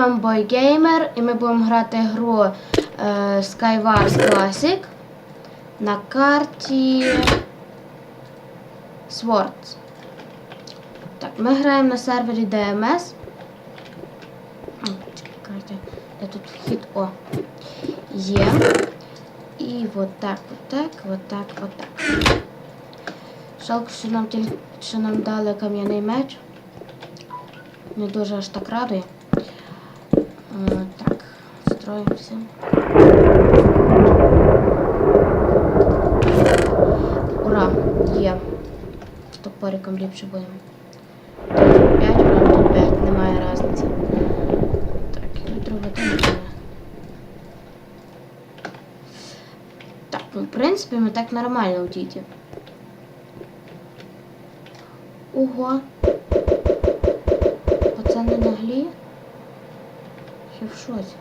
вами BoyGamer і ми будемо грати гру е, Skywars Classic на карті Swords. Так, ми граємо на сервері DMS. М, Чекайте, де тут вхід? О. Є. І вот так, вот так, вот так, вот так. Жалко, що нам тільки що нам дали кам'яний меч. Не дуже аж так радує. Е, так, строїмося. Ура! Є. Топориком ліпше будемо. 5, ура, тут 5, немає різниці. Так, і друга там. Так, ну в принципі ми так нормально у діті. Ого. Пацани наглі. Я в шоці.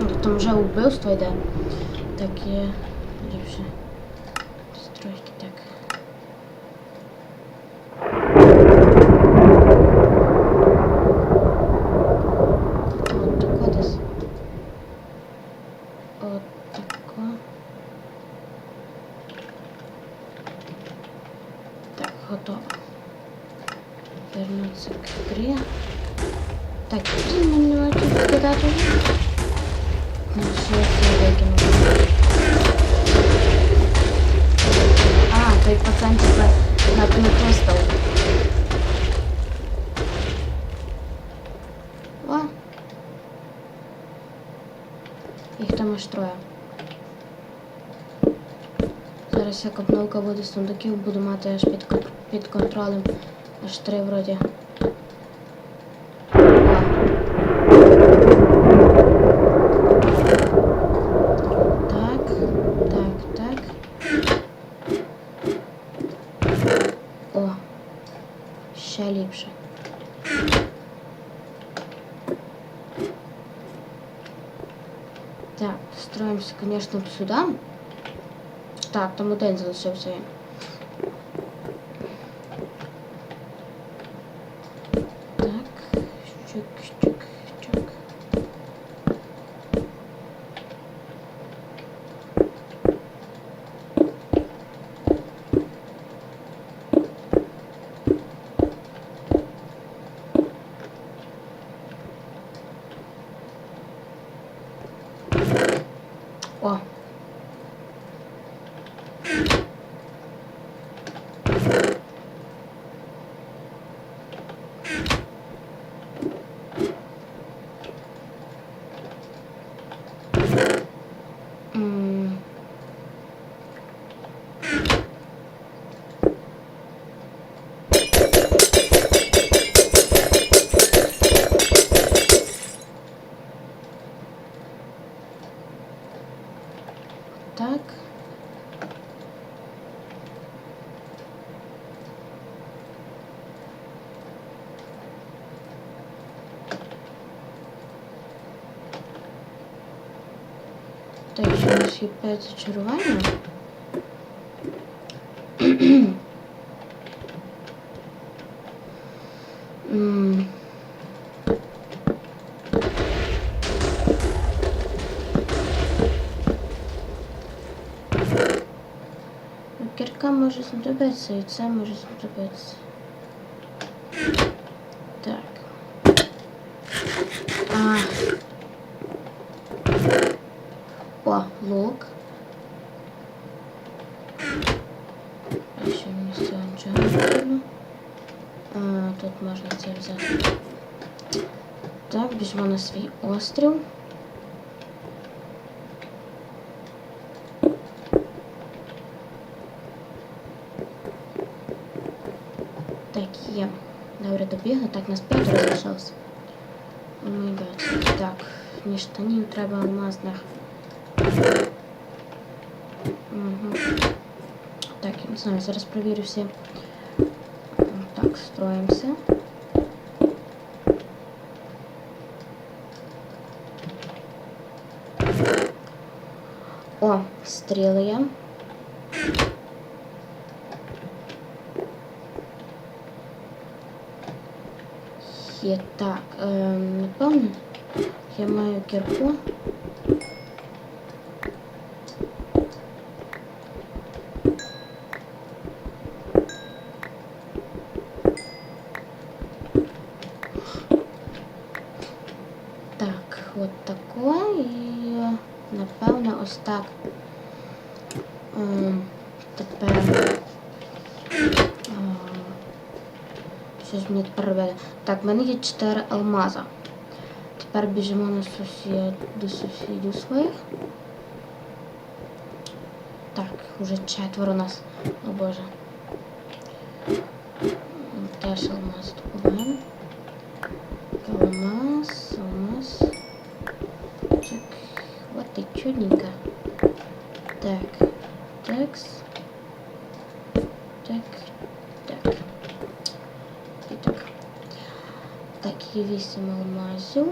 Ну, Там вже вбивство йде. Так є ліпше. Стройки так. От тако десь. От тако. Так, готово. Вернуться к игре. Так, где мне надо кидать уже? Ну, все, я выкинул. А, той пацан типа на не стал. О! Їх там аж троє. Зараз як обновка буде сундуків, буду мати аж під, під контролем. Аж три вроді. Так, строимся, конечно, сюда. Так, там один залишився. Так, щук, щук, щук. О. М. Так. Так, ще у нас є 5 зачарування. Кірка може знадобитися, і це може. тут можна це взяти. Так, біжимо на свій острів. Так, є. Добре, добігли. Так, нас п'ять залишилось. О май гад. Так, ні штанів треба алмазних. Угу. Так, я не знаю, зараз провірю всі. Так, строїмося. О, стріли є. є. Так, ем, напевно, я маю кірку. Так, от тако і напевно ось так. Ем, тепер. а, Що ж мені тепер робити? Так, в мене є 4 алмаза. Тепер біжимо на сусід, до сусідів своїх. Так, уже четверо нас. О боже. Теж алмаз добуваємо. Алмаз, алмаз. Так, вот и чудненько. Так, такс. Так, так. І так. Так, вісім алмазів.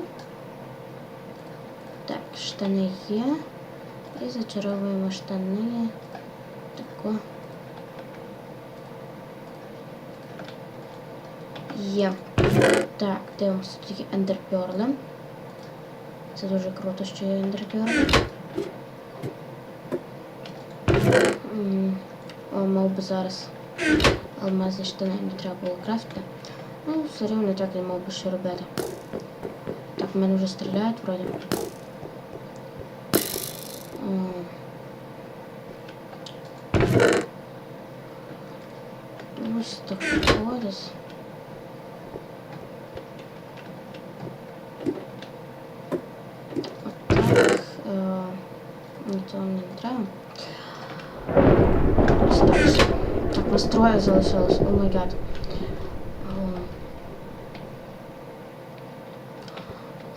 Так, штани є. І зачаровуємо штани. Тако. Є. Так, дивимося тільки ендерперли. Це дуже круто, що є ендерперли. О, мав би зараз алмазні штани не треба було крафти. Ну, все рівно так не мав би що робити. Так, в мене вже стріляють вроді. Ось так ходить. Отак. Е, нічого не треба. Так. Настроє залишилось. О май гад.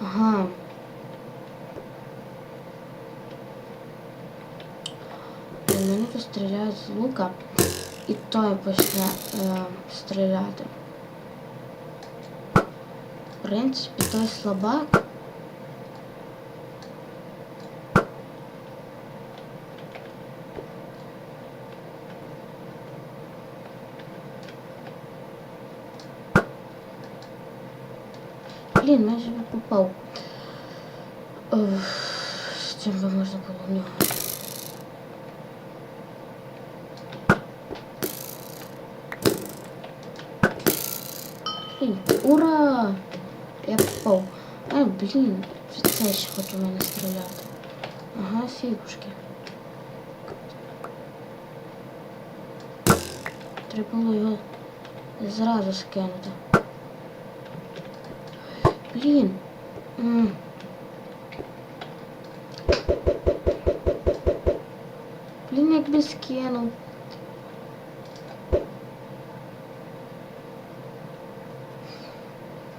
Ага. І Мене тут стріляють з лука. І той почне е, стріляти. В принципі, той слабак. Блін, майже попав. З чим би можна було в нього? Блін, ура! Я попав. А, блін, це ще хоче в мене. Ага, фігушки. Треба було його зразу. Блін. Блін, якби скинув.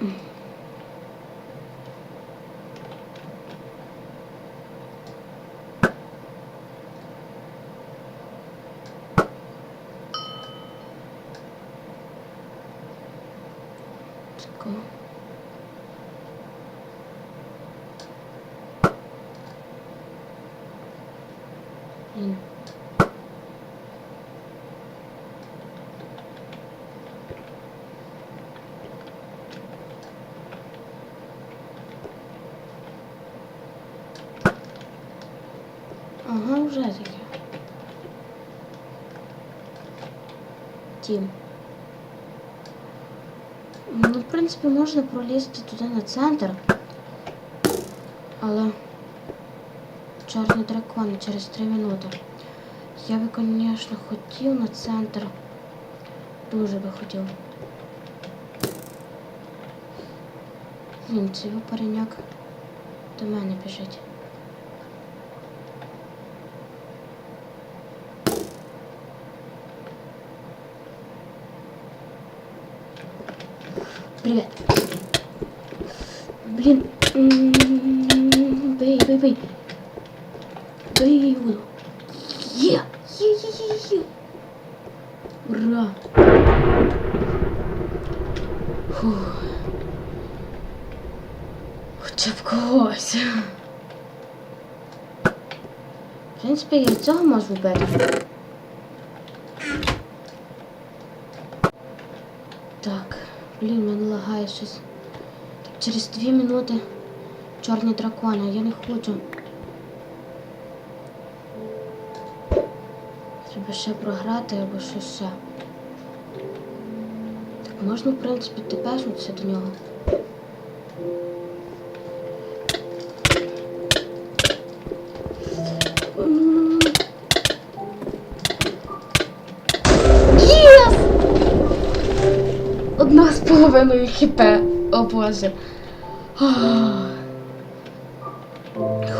М. Тако. Блін. Ага, вже таке. Тім. Ну, в принципі, можна пролізти туди на центр. Але чорний дракон через 3 минути. Я би, звісно, хотів на центр. Дуже би хотів. Блін, цей пареньок до мене біжить. Привет. Блин. Бей, бей, бей. Бей его. Е! Е, е, е, е. Ура! Фух. Хоча б когось. В принципі, я цього можу. Так, блін, мене через дві минути чорні дракони. Я не хочу. Треба ще програти або щось ще. Так можна, в принципі, тепешнутися до нього. Половиною хп. О боже.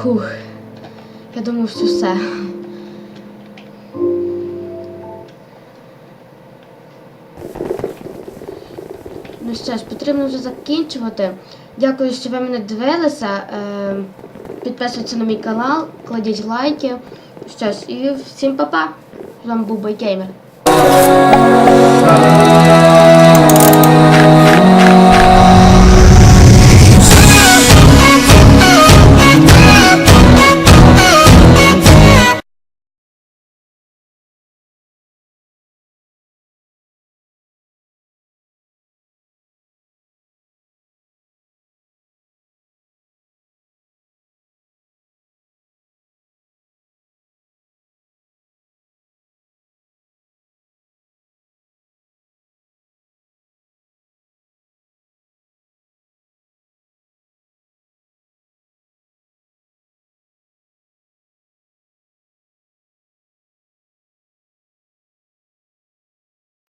Хух. Я думав, що все. Ну що ж, потрібно вже закінчувати. Дякую, що ви мене дивилися. Е, Підписуйтесь на мій канал, кладіть лайки. Що ж, і всім па-па. З вами був Байгеймер.